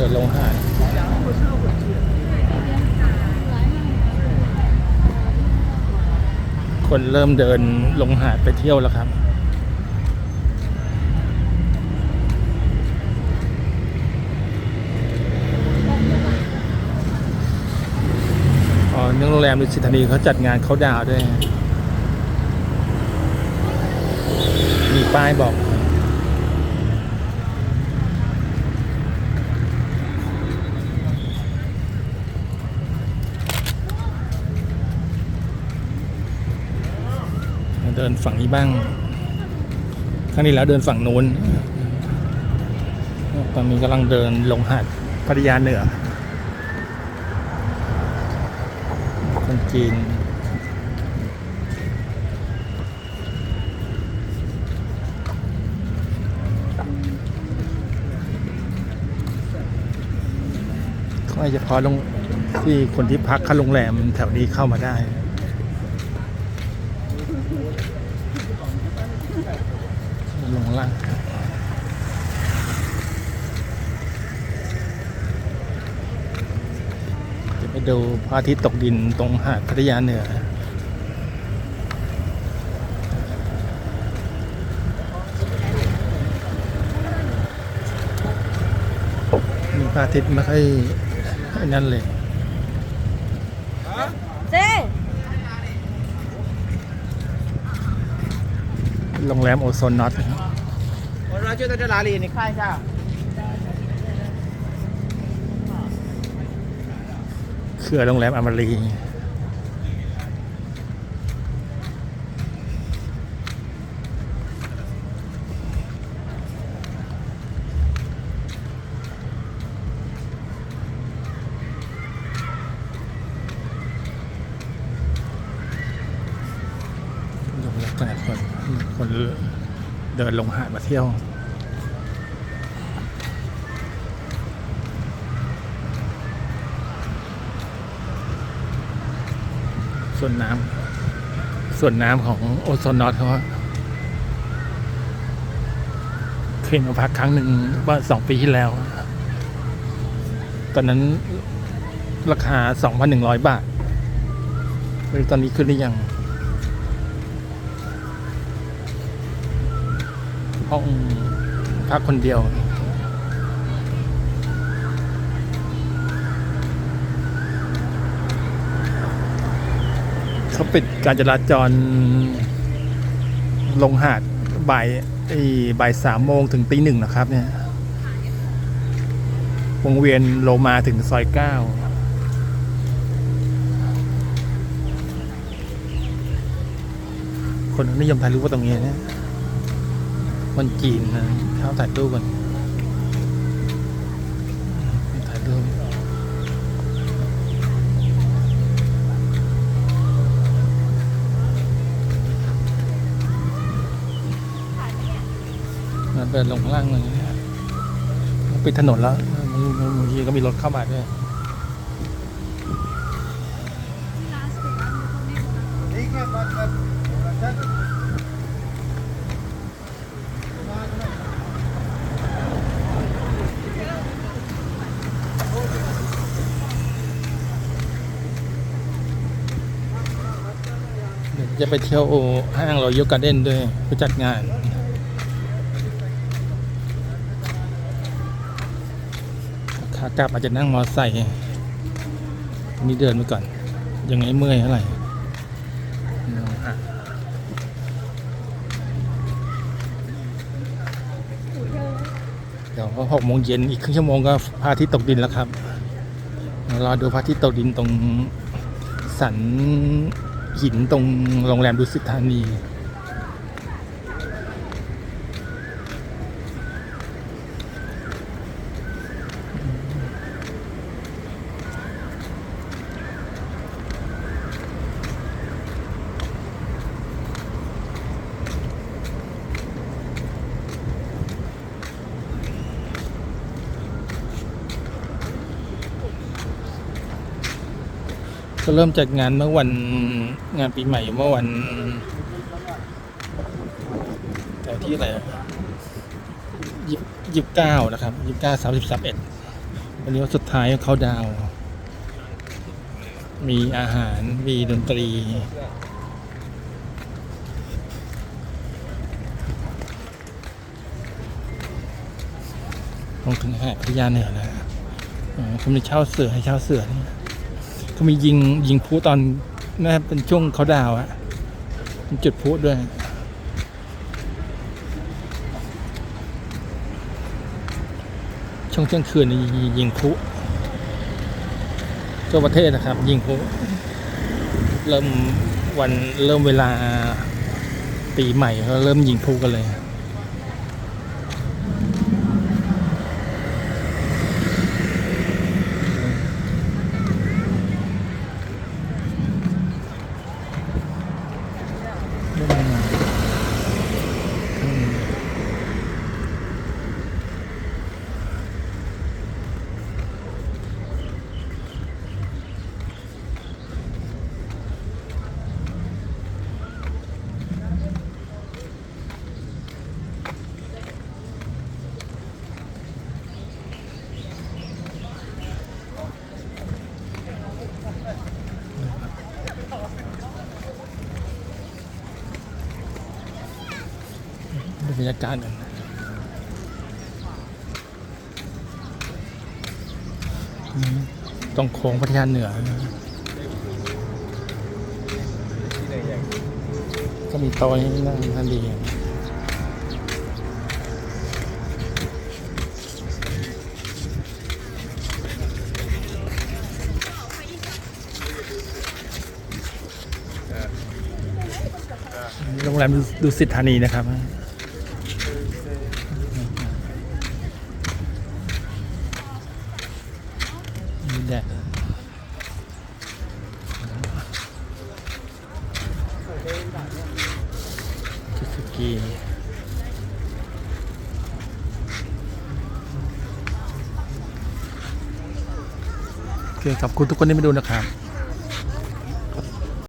ดินลงหาดคนเริ่มเดินลงหาดไปเที่ยวแล้วครับ อ๋อเนื่องโรงแรมดุสิตธานีเขาจัดงานเขาดาวด้วย มีป้ายบอก เดินฝั่งนี้บ้างครั้งนี้แล้วเดินฝั่งนู้น ตอนนี้กำลังเดินลงหาดพัทยาเหนือ คนจีนเขาให้เฉพาะลงที่คนที่พักค่าโรงแรมแถวนี้เข้ามาได้ ลงล่างจะไปดูพระอาทิตย์ตกดินตรงหาดพัทยาเหนือมีพระอาทิตย์ไม่ค่อยนั่นเลย เจ๊ โรงแรมโอโซนน็อตเราช่วยตัวลาลีนี่ค่ายเจ้าเขื่อโรงแรมอมรี เดินลงหาดมาเที่ยว ส่วนน้ำส่วนน้ำของโอโซนอตเขาเคยมาพักครั้งหนึ่งว่าสองปีที่แล้ว ตอนนั้นราคาสองพันหนึ่งร้อยบาทตอนนี้ขึ้นหรือยัง ห้องพักคนเดียวเขาปิดการจราจรลงหาดบ่ายบ่ายสามโมงถึงตีหนึ่งนะครับเนี่ยวงเวียนโลมาถึงซอยเก้าคนนิยมถ่ายรูปว่าตรงนี้นะ คนจีนนะเข้าถ่ายรูปกันถ่ายรูปมันเดินลงข้างล่างเลยปิดถนนแล้วบางทีก็มีรถเข้ามาด้วย จะไปเที่ยวห้างรอยยการ์เด้นด้วยผู้จัดงานขากลับอาจจะนั่งมอไซค์นี่เดินไปก่อน ยังไงเมื่อยเท่าไหร่เดี๋ยวหกโมงเย็นอีกครึ่งชั่วโมงก็พระอาทิตย์ตกดินแล้วครับรอดูพระอาทิตย์ตกดินตรงสัน หินตรงโรงแรมดุสิตธานี ก็เริ่มจัดงานเมื่อวันงานปีใหม่เมื่อวันแต่ที่อะไรยี่สิบเก้านะครับยี่สิบเก้าสามสิบสามเอ็ดวันนี้วันสุดท้ายเขาดาว มีอาหารมีดนตรีลงถึงหาดพัทยาเหนือแล้วอ๋อเขามีเช่าเสือให้เช่าเสือนี่ เขามียิงยิงพลุตอนน่าเป็นช่วงเขาดาวอะจุดพลุด้วยช่วงเที่ยงคืนนี่ยิงพลุทั่วประเทศนะครับ ยิงพลุเริ่มวันเริ่มเวลาปีใหม่เขาเริ่มยิงพลุกันเลย ดูบรรยากาศนอืมตรงโค้งพัทยาเหนือ ก็มีโต๊ะให้นั่งทันดีโรงแรมดูสิทธานีนะครับ มีแดด คิสกีโอเคขอบคุณทุกคนที่มาดูนะครับ